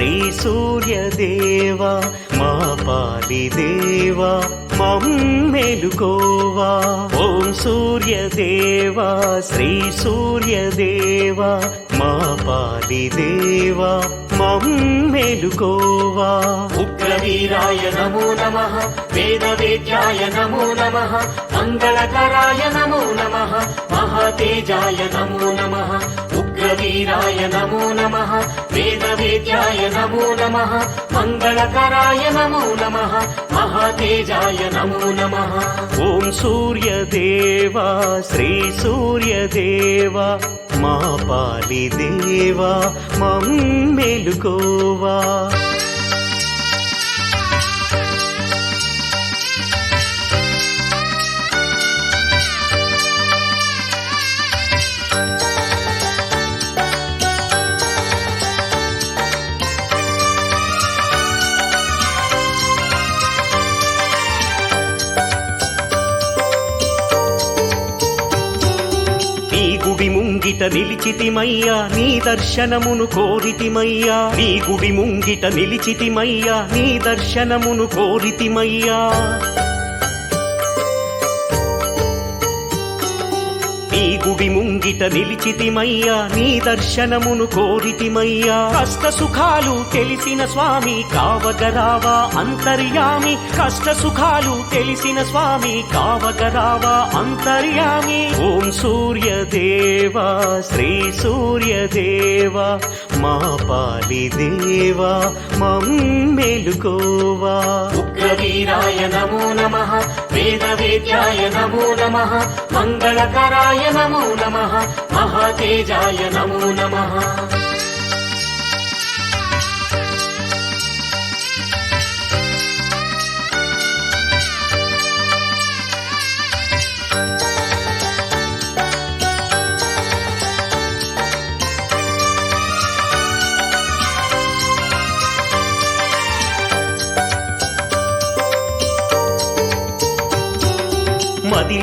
శ్రీ సూర్యదేవా మా పాలిదేవా దేవా మమ్మేలుకోవా ఓం సూర్యదేవా శ్రీ సూర్యదేవా మా పాలిదేవా దేవా మమ్మేలుకోవా ఉగ్రవీరాయ నమో నమ వేద వేద్యాయ నమో నమ మంగళకరాయ నమో నమ మహాతేజాయ నమో నమ ఉగ్రవీరాయ నమో నమ వేదవేద్యాయ నమో నమ మంగళకరాయ నమో నమ మహాతేజాయ నమో నమ ఓం సూర్యదేవా శ్రీ సూర్యదేవా మా పాలి దేవా ముంగిట నిలిచితిమయ్యా నీ దర్శనమును కోరితిమయ్యా. నీ గుడి ముంగిట నిలిచితిమయ్యా నీ దర్శనమును కోరితిమయ్యా. నీ గుడి ముంగిట నిలిచితిమయ్యా నీ దర్శనమును కోరితిమయ్యా. కష్ట సుఖాలు తెలిసిన స్వామి కావగరావా అంతర్యామి. కష్ట సుఖాలు తెలిసిన స్వామి కావగరావా అంతర్యామి. ఓం సూర్యదేవా శ్రీ సూర్యదేవా మా పాలిదేవా దేవా మమ్మేలుకోవా ఉగ్రవీరాయ నమో నమ వేద వేద్యాయ నమో నమ మంగళకరాయ నమో నమ. మహాతేజాయ నమో నమ.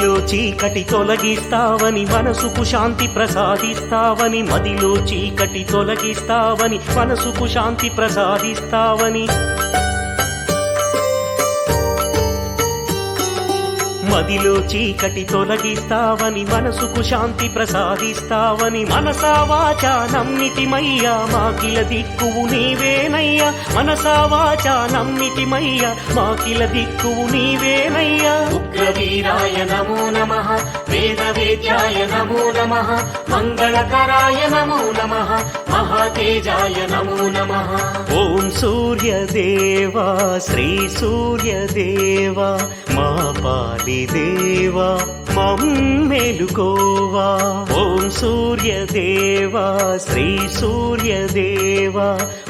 మదిలో చీకటి తొలగిస్తావని మనసుకు శాంతి ప్రసాదిస్తావని మదిలో చీకటి తొలగిస్తావని మనసుకు శాంతి ప్రసాదిస్తావని. మదిలో చీకటి తొలగిస్తావని మనసుకు శాంతి ప్రసాదిస్తావని మనసా వాచా నమ్మితిమయ్యా మాకిల దిక్కువు నీవేనయ్యా మనసా వాచా నమ్మితిమయ్యా మాకిల దిక్కువు నీవేనయ్యా. ఉగ్రవీరాయ నమో నమ వేదవేద్యాయ నమో నమ మంగళకరాయ నమో నమ మహాతేజాయ నమో నమ ఓం సూర్యదేవా శ్రీ సూర్యదేవా మా పాలిదేవా దేవా మమ్మేలుకోవా ఓం సూర్యదేవా శ్రీ సూర్యదేవా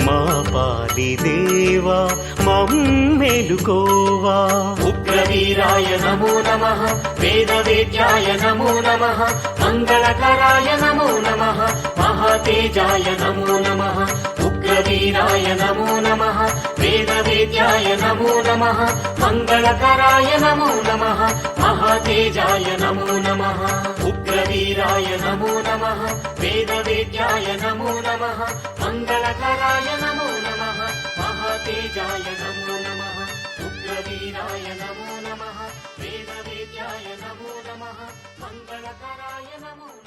మా పాలి దేవా మమ్మేలుకోవా ఉగ్రవీరాయ నమో నమ వేద వేద్యాయ నమో నమ మంగళకరాయ నమో నమ మహాతేజాయ నమో నమ ఉగ్రవీరాయ నమో నమ వేద వేద్యాయ నమో నమ మంగళకరాయ నమో నమ మహాతేజాయ నమో నమ. ఉగ్రవీరాయ నమో నమ. వేదవేద్యాయ నమో నమ. మంగళకరాయ నమో నమ. మహాతేజాయ నమో నమ. ఉగ్రవీరాయ నమో నమ. వేదవేద్యాయ నమో నమ. మంగళకరాయ నమో నమ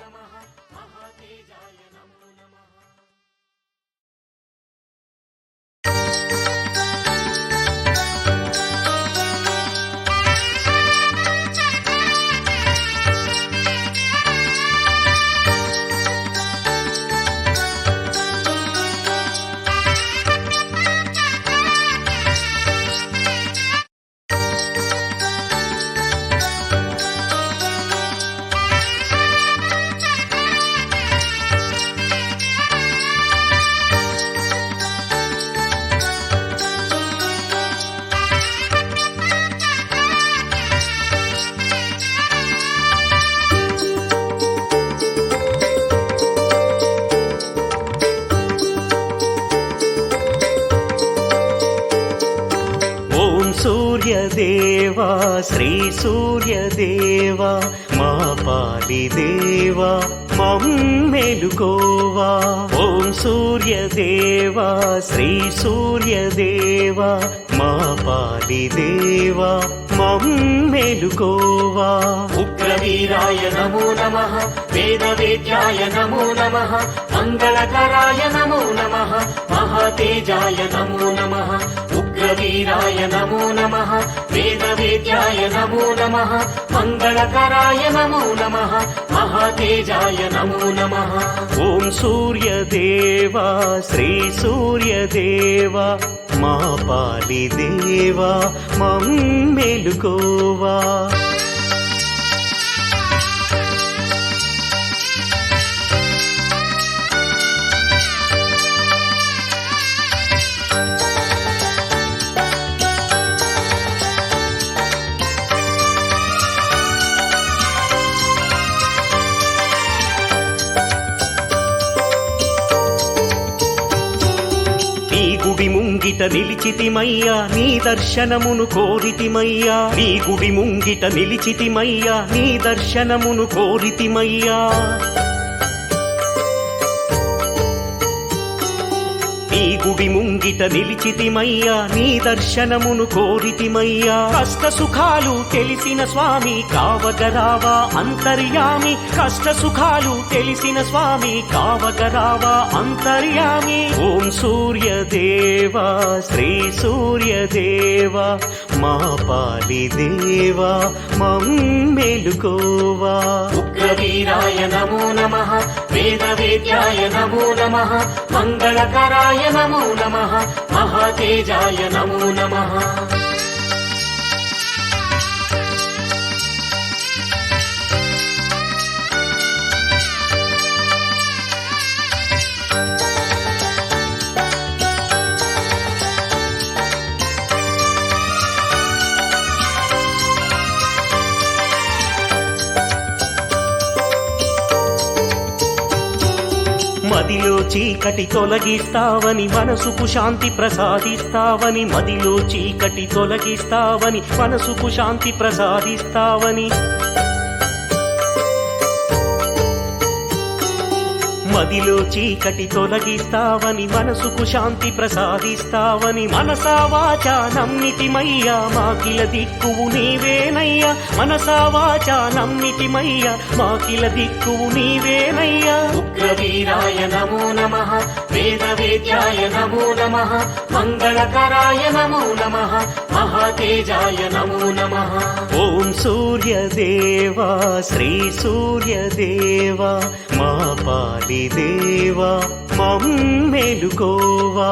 శ్రీ సూర్యదేవా మా పాలిదేవా మెలుకోవా. ఓం సూర్యదేవా శ్రీ సూర్యదేవా మా పాలిదేవా మెలుకోవా. ఉగ్రవీరాయ నమో నమ వేదవేద్యాయ నమో నమ మంగళకరాయ నమో నమ మహాతేజాయ నమో నమ ఉగ్రవీరాయ నమో నమ వేదవేద్యాయ నమో నమ మంగళకరాయ నమో నమ మహాతేజాయ నమో నమ ఓం సూర్యదేవా శ్రీ సూర్యదేవా మా పాలి దేవా ముంగిట నిలిచితిమయ్యా నీ దర్శనమును కోరితిమయ్యా. నీ గుడి ముంగిట నిలిచితిమయ్యా నీ దర్శనమును కోరితిమయ్యా. నీ గుడి ముంగిట నిలిచితిమయ్యా నీ దర్శనమును కోరితిమయ్యా. కష్ట సుఖాలు తెలిసిన స్వామి కావగరావా అంతర్యామి. కష్ట సుఖాలు తెలిసిన స్వామి కావగరావా అంతర్యామి. ఓం సూర్యదేవా శ్రీ సూర్యదేవా. మా పాలి దేవా మమ్మేలుకోవా ఉగ్రవీరాయ నమో నమ వేద వేద్యాయ నమో నమ మంగళకరాయ నమో నమ మహాతేజాయ నమో నమ. మదిలో చీకటి తొలగిస్తావని మనసుకు శాంతి ప్రసాదిస్తావని మదిలో చీకటి తొలగిస్తావని మనసుకు శాంతి ప్రసాదిస్తావని. మదిలో చీకటి తొలగిస్తావని మనసుకు శాంతి ప్రసాదిస్తావని మనసావాచా నమ్మితిమయ్యా మాకిల దిక్కువు నీవేనయ్యా. మనసావాచా నమ్మితిమయ్యా మాకిల దిక్కువు నీవేనయ్యా. ఉగ్రవీరాయ నమో నమ. వేదవేద్యాయ నమో నమ మంగళకరాయ నమో నమ మహాతేజాయ నమో నమ ఓం సూర్యదేవా శ్రీ సూర్యదేవా మా పాలి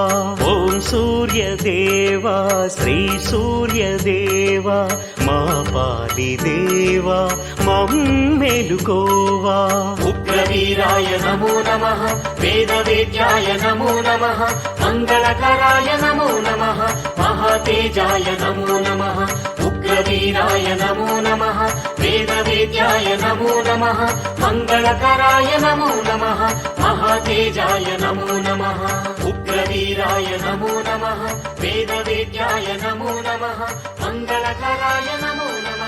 ఓం సూర్యదేవా శ్రీ సూర్యదేవా మా పాలిదేవా మం మమ్మేలుకోవా. ఉగ్రవీరాయ నమో నమ వేద వేద్యాయ నమో నమ మంగళకరాయ నమో నమ మహాతేజాయ నమో నమ ఉగ్రవీరాయ నమో నమ వేద వేద్యాయ నమో నమ మంగళకరాయ నమో నమ మహాతేజాయ నమో నమ. ఉగ్రవీరాయ నమో నమ. వేదవేద్యాయ నమో నమ. మంగళకరాయ నమో నమ.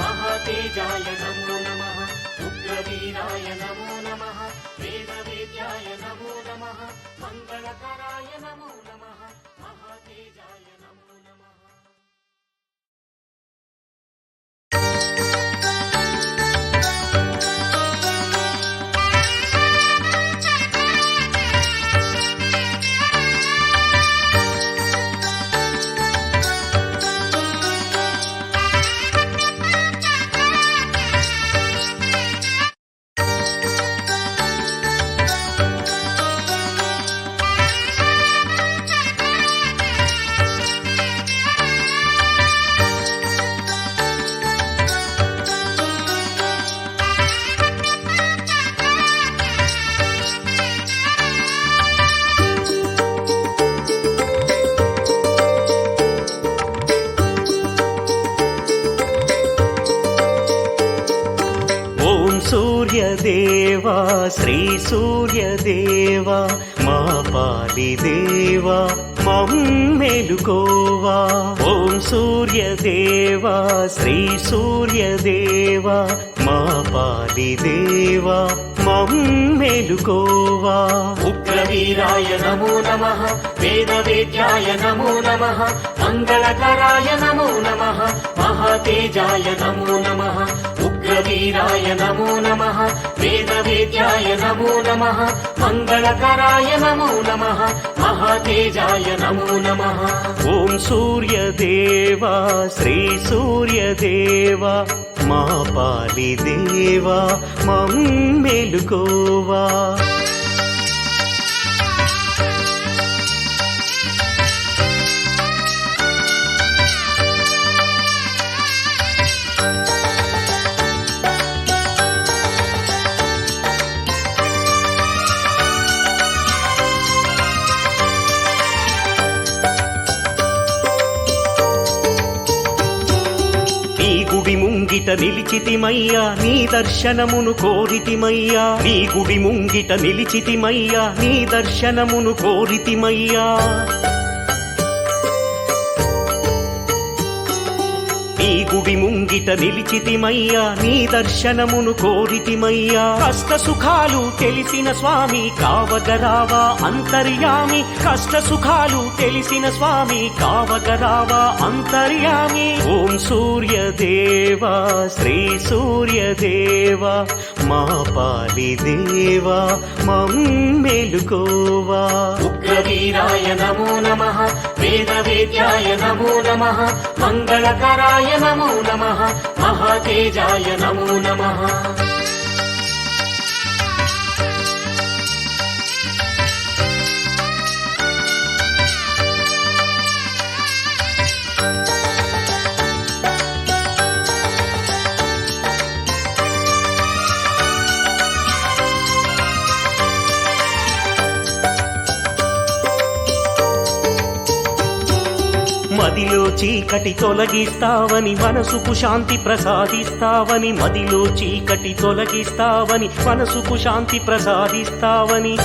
మహాతేజాయ నమో నమ. ఉగ్రవీరాయ నమో నమ. వేదవేద్యాయ నమో నమ. మంగళకరాయ నమో నమ. మహాతేజాయ దేవా శ్రీ సూర్యదేవా మా పాలిదేవా మెలుకోవా. ఓం సూర్యదేవా శ్రీ సూర్యదేవా మా పాలిదేవా మెలుకోవా. ఉగ్రవీరాయ నమో నమ వేద వేద్యాయ నమో నమ మంగళకరాయ నమో నమ మహాతేజాయ నమో నమ ఉగ్రవీరాయ నమో నమ వేదవేద్యాయ నమో నమ మంగళకరాయ నమో నమ మహాతేజాయ నమో నమ ఓం సూర్యదేవా శ్రీ సూర్యదేవా మా పాలి దేవా ముంగిట నిలిచితిమయ్యా నీ దర్శనమును కోరితిమయ్యా. నీ గుడి ముంగిట నిలిచితిమయ్యా నీ దర్శనమును కోరితిమయ్యా. నీ గుడి ముంగిట నిలిచితిమయ్యా నీ దర్శనమును కోరితిమయ్యా. కష్ట సుఖాలు తెలిసిన స్వామి కావగరావా అంతర్యామి. కష్ట సుఖాలు తెలిసిన స్వామి కావగరావా అంతర్యామి. ఓం సూర్యదేవా శ్రీ సూర్యదేవా మా పాలిదేవా మం మెలుకోవా. ఉగ్రవీరాయ నమో నమ వేదవేద్యాయ నమో నమ మంగళకరాయ నమో నమ మహాతేజాయ నమో నమ మదిలో చీకటి తొలగిస్తావని మనసుకు శాంతి ప్రసాదిస్తావని మదిలో చీకటి తొలగిస్తావని మనసుకు శాంతి ప్రసాదిస్తావని.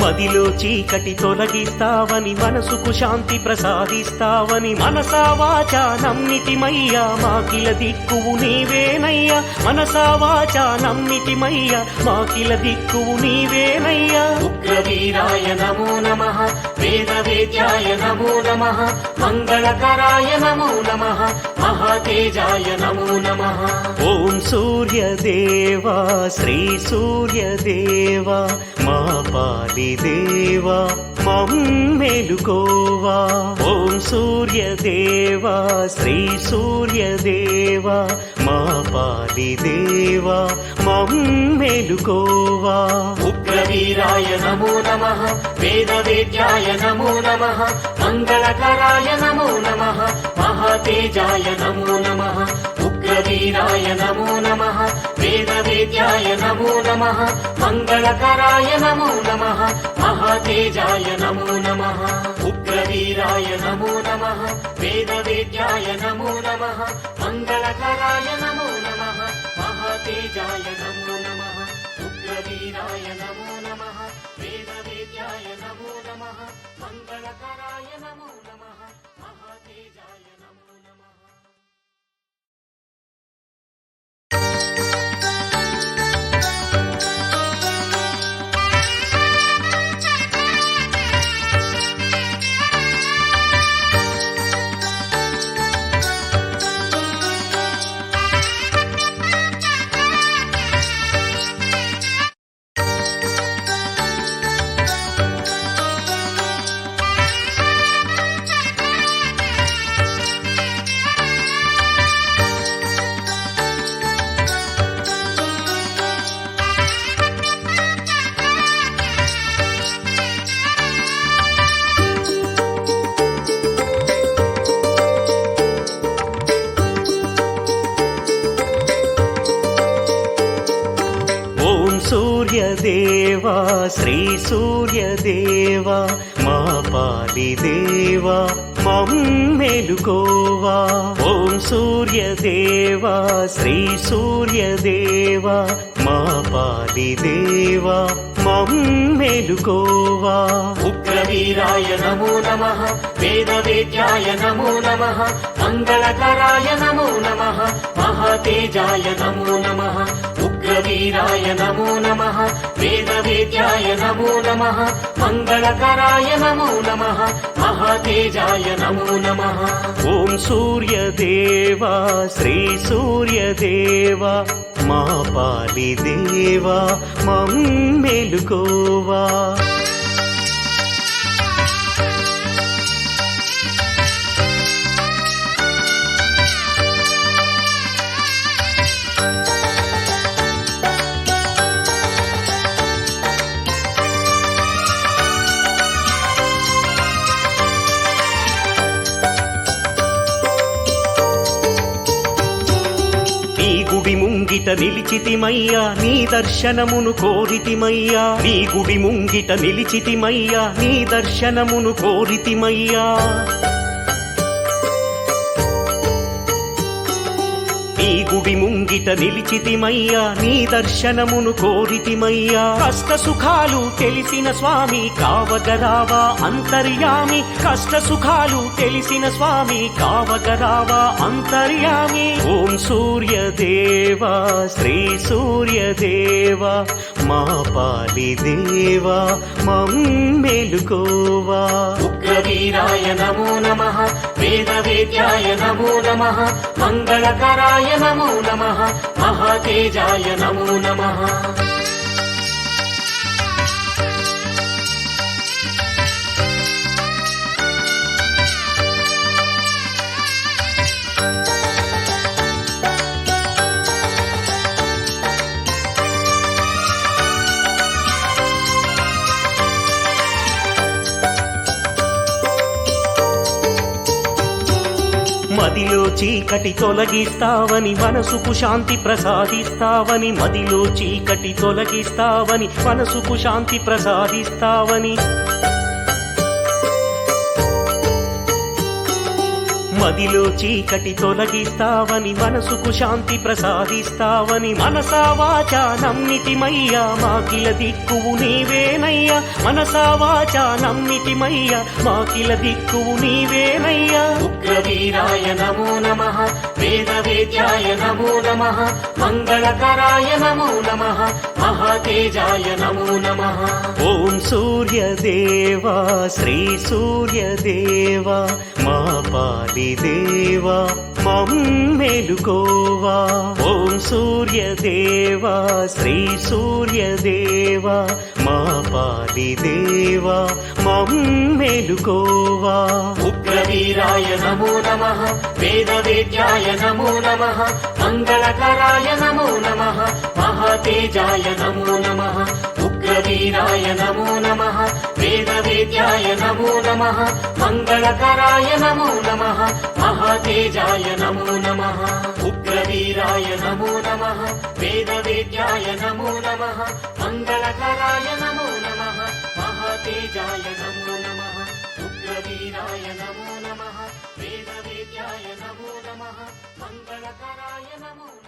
మదిలో చీకటి తొలగిస్తావని మనసుకు శాంతి ప్రసాదిస్తావని మనసావాచ నమ్మితిమయ్యా మాకిల దిక్కువు నీవేనయ్యా. మనసావాచ నమ్మితిమయ్యా మాకిల దిక్కువు నీవేనయ్యా. ఉగ్రవీరాయ నమో నమ వేద వేద్యాయ నమో నమ మంగళకరాయ నమో నమ మహాతేజాయ నమో నమ. ఓం సూర్యదేవా శ్రీ సూర్యదేవా మా పాలి దేవా మమ్మేలుకోవా ఓం సూర్యదేవా శ్రీ సూర్యదేవా మా పాలి దేవా మమ్మేలుకోవా ఉగ్రవీరాయ నమో నమ వేదవేద్యాయ నమో నమ మంగళకరాయ నమో నమ మహాతేజాయ నమో నమ ఉగ్రవీరాయ నమో నమ వేదవేద్యాయ నమో నమ మంగళకరాయ నమో నమ మహాతేజాయ నమో నమ ఉగ్రవీరాయ నమో నమ వేదవేద్యాయ నమో నమ మంగళకరాయ నమో నమ మహాతేజాయ నమో నమ ఉగ్రవీరాయ నమో నమ వేదవేద్యాయ నమో నమ మంగళకరాయ నమో మమ్మేలుకోవా ఉగ్రవీరాయ నమో నమ వేదవేద్యాయ నమో నమ మంగళకరాయ నమో నమః మహాతేజాయ నమో నమః ఉగ్రవీరాయ నమో నమః వేదవేద్యాయ నమో నమః మంగళకరాయ నమో నమః మహాతేజాయ నమో నమః. ఓం సూర్యదేవా శ్రీ సూర్యదేవా. మా పాలి దేవా మమ్మెలుకోవా. ముంగిట నిలిచితిమయ్యా నీ దర్శనమును కోరితిమయ్యా. నీ గుడి ముంగిట నిలిచితిమయ్యా నీ దర్శనమును కోరితిమయ్యా. నీ గుడి ముంగిట నిలిచితిమయ్యా నీ దర్శనమును కోరితిమయ్యా. కష్ట సుఖాలు తెలిసిన స్వామి కావగరావా అంతర్యామి. కష్ట సుఖాలు తెలిసిన స్వామి కావగరావా అంతర్యామి. ఓం సూర్యదేవా శ్రీ సూర్యదేవా మా పాలిదేవా మమ్మెలుకోవా ఉగ్రవీరాయ నమో నమ వేద వేద్యాయ నమో నమ మంగళకరాయ మహాతేజాయ నమో నమః. మదిలో చీకటి తొలగిస్తావని మనసుకు శాంతి ప్రసాదిస్తావని మదిలో చీకటి తొలగిస్తావని మనసుకు శాంతి ప్రసాదిస్తావని. మదిలో చీకటి తొలగిస్తావని మనసుకు శాంతి ప్రసాదిస్తావని మనసా వాచా నమ్మితిమయ్యా మాకిల దిక్కువు నీవేనయ్యా. మనసా వాచా నమ్మితిమయ్యా మాకిల దిక్కువు నీవేనయ్యా. ఉగ్రవీరాయ నమో నమః వేదవేద్యాయ నమో నమ మంగళకరాయ నమో నమ మహాతేజాయ నమో నమ. ఓం సూర్యదేవా శ్రీ సూర్యదేవా మా పాలిదేవా మం మెలుకోవా. ఓం సూర్యదేవా శ్రీ సూర్యదేవా మా పాలిదేవా మం మెలుకోవా. ఉగ్రవీరాయ నమో నమః వేదవేద్యాయ నమో నమః మంగళకరాయ నమో నమః మహాతేజాయ నమో నమః ఉగ్రవీరాయ నమో నమః వేదవేద్యాయ నమో నమః మంగళకరాయ నమో నమః మహాతేజాయ నమో నమః ఉగ్రవీరాయ నమో నమః వేదవేద్యాయ నమో నమః మంగళకరాయ నమో నమః మహాతేజాయ నమో నమః ఉగ్రవీరాయ నమో నమః. వేదవేద్యాయ నమో నమః. మంగళకరాయ నమో నమః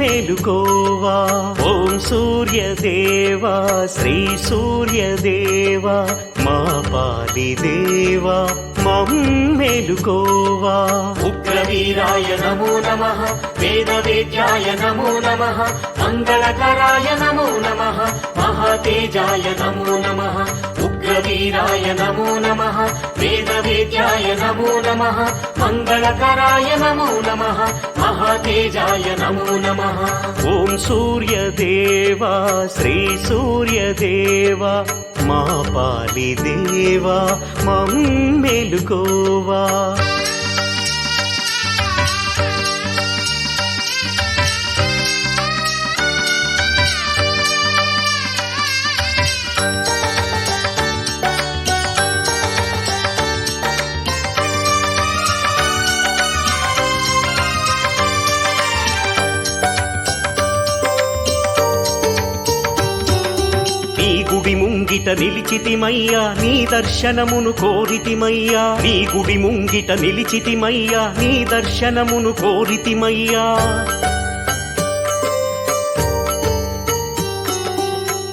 మెలుకోవా? ఓం సూర్యదేవా శ్రీ సూర్యదేవా మా పాలిదేవా దేవా మమ్మెలుకోవా ఉగ్రవీరాయ నమో నమ వేద వేద్యాయ నమో నమ మంగళకరాయ నమో నమ మహాతేజాయ నమో నమ ఉగ్రవీరాయ నమో నమ వేద వేద్యాయ నమో నమ మంగళకరాయ నమో నమ మహాతేజాయ నమో నమః. ఓం సూర్యదేవా శ్రీ సూర్యదేవా మా పాలి దేవా ముంగిట నిలిచితిమయ్యా నీ దర్శనమును కోరితిమయ్యా. నీ గుడి ముంగిట నిలిచితిమయ్యా నీ దర్శనమును కోరితిమయ్యా.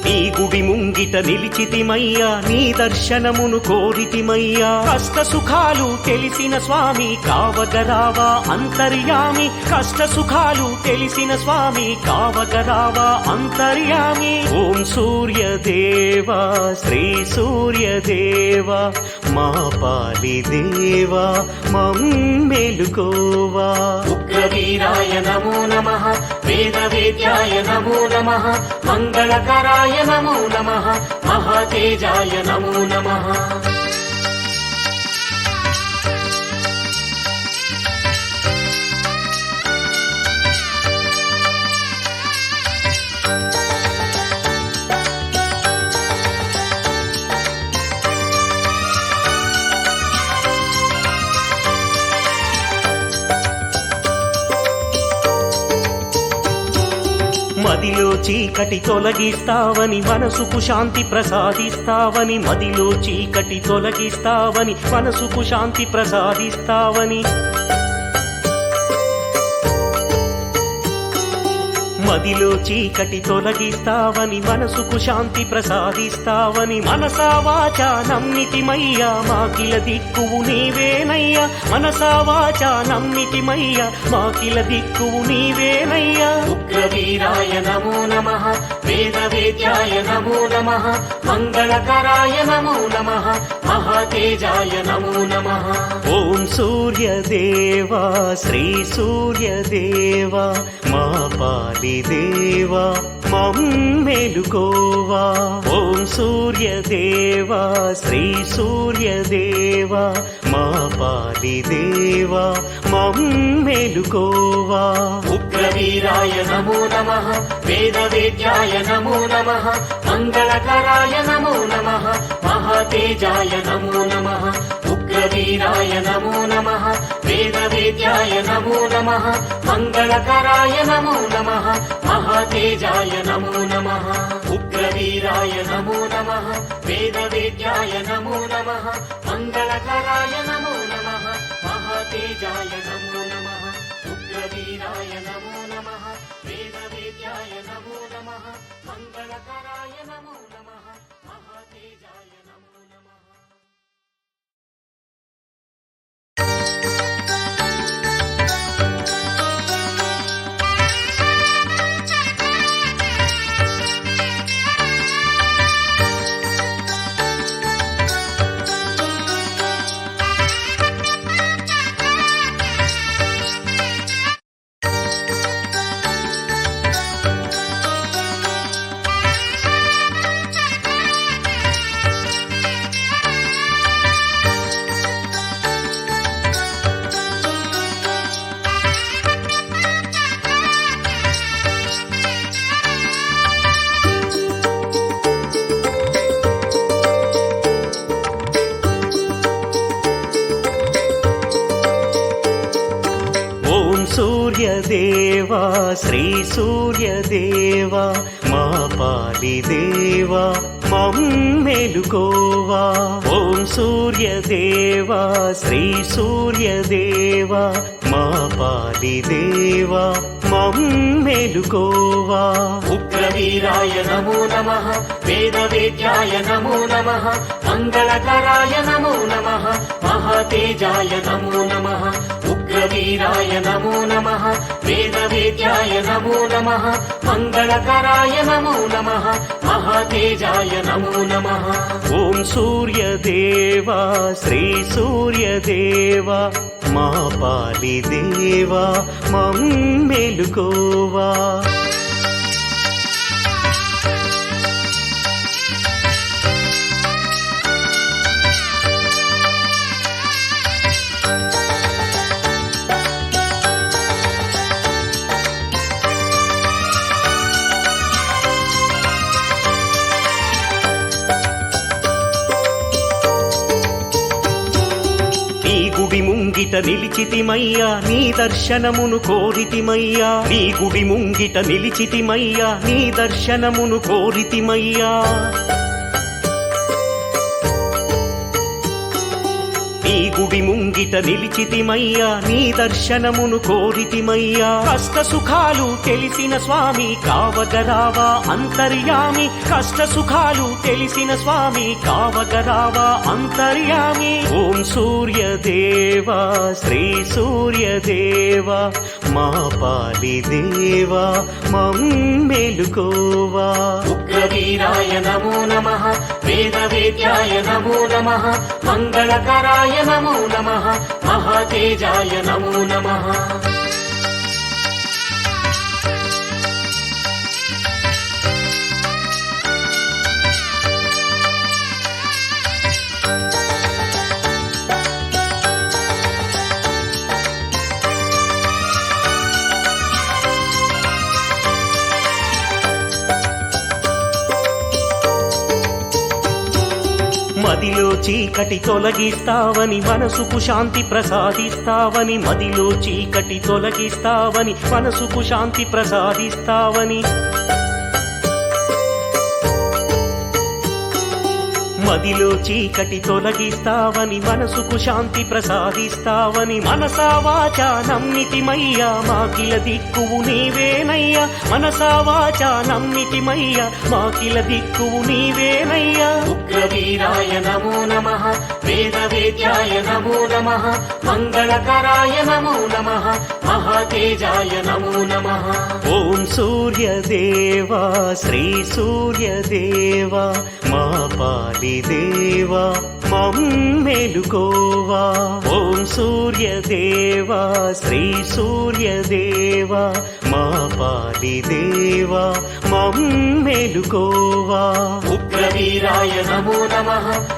నీ గుడి ముంగిట నిలిచితిమయ్యా నీ దర్శనమును కోరితిమయ్యా. కష్ట సుఖాలు తెలిసిన స్వామి కావగరావా అంతర్యామి. కష్ట సుఖాలు తెలిసిన స్వామి కావగరావా అంతర్యామి. ఓం సూర్యదేవా శ్రీ సూర్యదేవా మా పాలిదేవా మమ్మెలుకోవా ఉగ్రవీరాయ నమో నమ వేద వేద్యాయ నమో నమ మంగళకరాయ నమో. నమో నమ. మహాతేజాయ నమో నమ. మదిలో చీకటి తొలగిస్తావని మనసుకు శాంతి ప్రసాదిస్తావని మదిలో చీకటి తొలగిస్తావని మనసుకు శాంతి ప్రసాదిస్తావని. మదిలో చీకటి తొలగిస్తావని మనసుకు శాంతి ప్రసాదిస్తావని మనసా వాచా నమ్మితిమయ్యా మాకిల దిక్కువు నీవేనయ్యా. మనసా వాచా నమ్మితిమయ్యా మాకిల దిక్కువు నీవేనయ్యా. ఉగ్రవీరాయ నమో నమః వేదవేద్యాయ నమో నమః మంగళకరాయ నమో నమః మహాతేజాయ నమో నమః. ఓం సూర్యదేవా శ్రీ సూర్యదేవా మా పాలి దేవా మమ్మెలుకోవా ఓం సూర్యదేవా శ్రీ సూర్యదేవా మా పాలి దేవా మమ్మెలుకోవా ఉగ్రవీరాయ నమో నమ వేద వేద్యాయ నమో నమ మంగళకరాయ నమో నమ మహాతేజాయ నమో నమ ఉగ్రవీరాయ నమో నమః వేదవేద్యాయ నమో నమః మంగళకరాయ నమో నమః మహాతేజాయ నమో నమః ఉగ్రవీరాయ నమో నమః వేదవేద్యాయ నమో నమః మంగళకరాయ నమో నమః మహాతేజాయ నమో నమః ఉగ్రవీరాయ నమో నమః వేదవేద్యాయ నమో నమః మంగళకరాయ నమో నమః సూర్యదేవా శ్రీ సూర్యదేవా మా పాలిదేవా మెలుకోవా. ఓం సూర్యదేవా శ్రీ సూర్యదేవా మా పాలిదేవా మెలుకోవా. ఉగ్రవీరాయ నమో నమః వేదవేద్యాయ నమో నమ మంగళకరాయ నమో నమ మహాతేజాయ నమో నమ वीराय नमो नमः वेदवेद्याय नमो नमः मङ्गलकराय नमो नमः महातेजाय नमो नमः ॐ सूर्यदेवा श्रीसूर्यदेवा मा पालिदेवा मं मेलुकोवा ముంగిట నిలిచితిమయ్యా నీ దర్శనమును కోరితిమయ్యా. నీ గుడి ముంగిట నిలిచితిమయ్యా నీ దర్శనమును కోరితిమయ్యా. నీ గుడి ముంగిట నిలిచితిమయ్యా నీ దర్శనమును కోరితిమయ్యా. కష్ట సుఖాలు తెలిసిన స్వామి కావగరావా అంతర్యామి. కష్ట సుఖాలు తెలిసిన స్వామి కావగరావా అంతర్యామి. ఓం సూర్యదేవా శ్రీ సూర్యదేవా. మా పాలిదేవా మమ్మెలుకోవా ఉగ్రవీరాయ నమో నమ వేద వేద్యాయ నమో నమ మంగళకరాయ నమో నమ మహాతేజాయ నమో నమ. మదిలో చీకటి తొలగిస్తావని మనసుకు శాంతి ప్రసాదిస్తావని మదిలో చీకటి తొలగిస్తావని మనసుకు శాంతి ప్రసాదిస్తావని. మదిలో చీకటి తొలగిస్తావని మనసుకు శాంతి ప్రసాదిస్తావని మనసా వాచా నమ్మితిమయ్యా మాకిల దిక్కువు నీవేనయ్యా. మనసా వాచా నమ్మితిమయ్యా మాకిల దిక్కువు నీవేనయ్యా. ఉగ్రవీరాయ నమో నమ. वेदवेद्याय नमो नमः मङ्गलकराय नमो नमः महातेजाय नमो नमः ॐ सूर्यदेवा श्रीसूर्यदेवा मा पालिदेवा మం మెలుకోవా? ఓం సూర్యదేవా శ్రీ సూర్యదేవా మా పాలిదేవా మం మెలుకోవా? ఉగ్రవీరాయ నమో నమ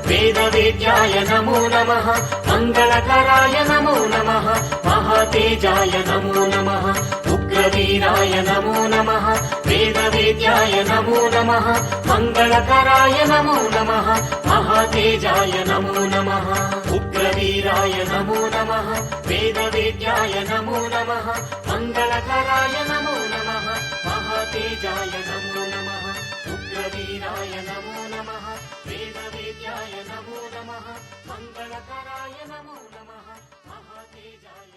వేద వేద్యాయ నమో నమ మంగళకరాయ నమో నమ మహాతేజాయ నమో నమ ఉగ్రవీరాయ నమో నమ వేద వేద్యాయ నమో నమ మంగళకరాయ నమో నమ महातेजाय नमो नमः उग्रवीराय नमो नमः वेदवेद्याय नमो नमः मङ्गलकराय नमो नमः महातेजाय नमो नमः उग्रवीराय नमो नमः वेदवेद्याय नमो नमः मङ्गलकराय नमो नमः महातेजाय